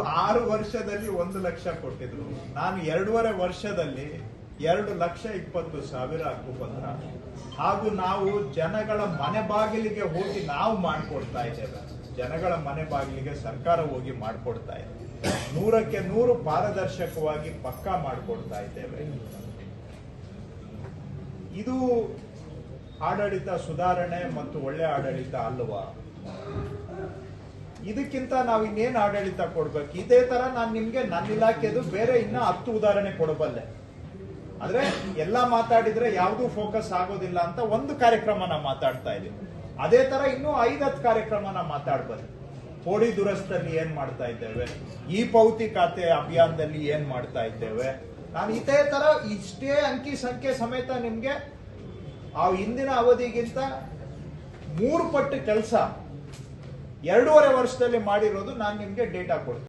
ಆರು ವರ್ಷದಲ್ಲಿ ಒಂದು ಲಕ್ಷ ಕೊಟ್ಟಿದ್ರು. ನಾನು ಎರಡೂವರೆ ವರ್ಷದಲ್ಲಿ ಎರಡು ಲಕ್ಷ ಇಪ್ಪತ್ತು ಸಾವಿರ ಹಕ್ಕುಪತ್ರ ಹಾಗೂ ನಾವು ಜನಗಳ ಮನೆ ಬಾಗಿಲಿಗೆ ಹೋಗಿ ನಾವು ಮಾಡಿಕೊಡ್ತಾ ಇದ್ದೇವೆ. ಜನಗಳ ಮನೆ ಬಾಗಿಲಿಗೆ ಸರ್ಕಾರ ಹೋಗಿ ಮಾಡಿಕೊಡ್ತಾ ಇದೆ. ನೂರಕ್ಕೆ ನೂರು ಪಾರದರ್ಶಕವಾಗಿ ಪಕ್ಕಾ ಮಾಡಿಕೊಡ್ತಾ ಇದ್ದೇವೆ. ಇದು ಆಡಳಿತ ಸುಧಾರಣೆ ಮತ್ತು ಒಳ್ಳೆ ಆಡಳಿತ ಅಲ್ವಾ? ಇದಕ್ಕಿಂತ ನಾವು ಇನ್ನೇನು ಆಡಳಿತ ಕೊಡ್ಬೇಕು? ಇದೇ ತರ ನಾನು ನಿಮ್ಗೆ ನನ್ನ ಇಲಾಖೆದು ಬೇರೆ ಇನ್ನ ಹತ್ತು ಉದಾಹರಣೆ ಕೊಡಬಲ್ಲೆ. ಆದ್ರೆ ಎಲ್ಲ ಮಾತಾಡಿದ್ರೆ ಯಾವುದು ಫೋಕಸ್ ಆಗೋದಿಲ್ಲ ಅಂತ ಒಂದು ಕಾರ್ಯಕ್ರಮನ ಮಾತಾಡ್ತಾ ಇದೀವಿ ಅದೇ ತರ ಇನ್ನೂ ಐದತ್ತು ಕಾರ್ಯಕ್ರಮನ ಮಾತಾಡ್ಬಲ್ಲೆ. ಕೋಡಿ ದುರಸ್ತಲ್ಲಿ ಏನ್ ಮಾಡ್ತಾ ಇದ್ದೇವೆ? ಈ ಪೌತಿ ಖಾತೆ ಅಭಿಯಾನದಲ್ಲಿ ಏನ್ ಮಾಡ್ತಾ ಇದ್ದೇವೆ? ನಾನು ಇದೇ ತರ ಇಷ್ಟೇ ಅಂಕಿ ಸಂಖ್ಯೆ ಸಮೇತ ನಿಮ್ಗೆ ಆ ಹಿಂದಿನ ಅವಧಿಗಿಂತ ಮೂರು ಪಟ್ಟು ಕೆಲಸ ಎರಡೂವರೆ ವರ್ಷದಲ್ಲಿ ಮಾಡಿರೋದು ನಾನು ನಿಮಗೆ ಡೇಟಾ ಕೊಡ್ತೀನಿ.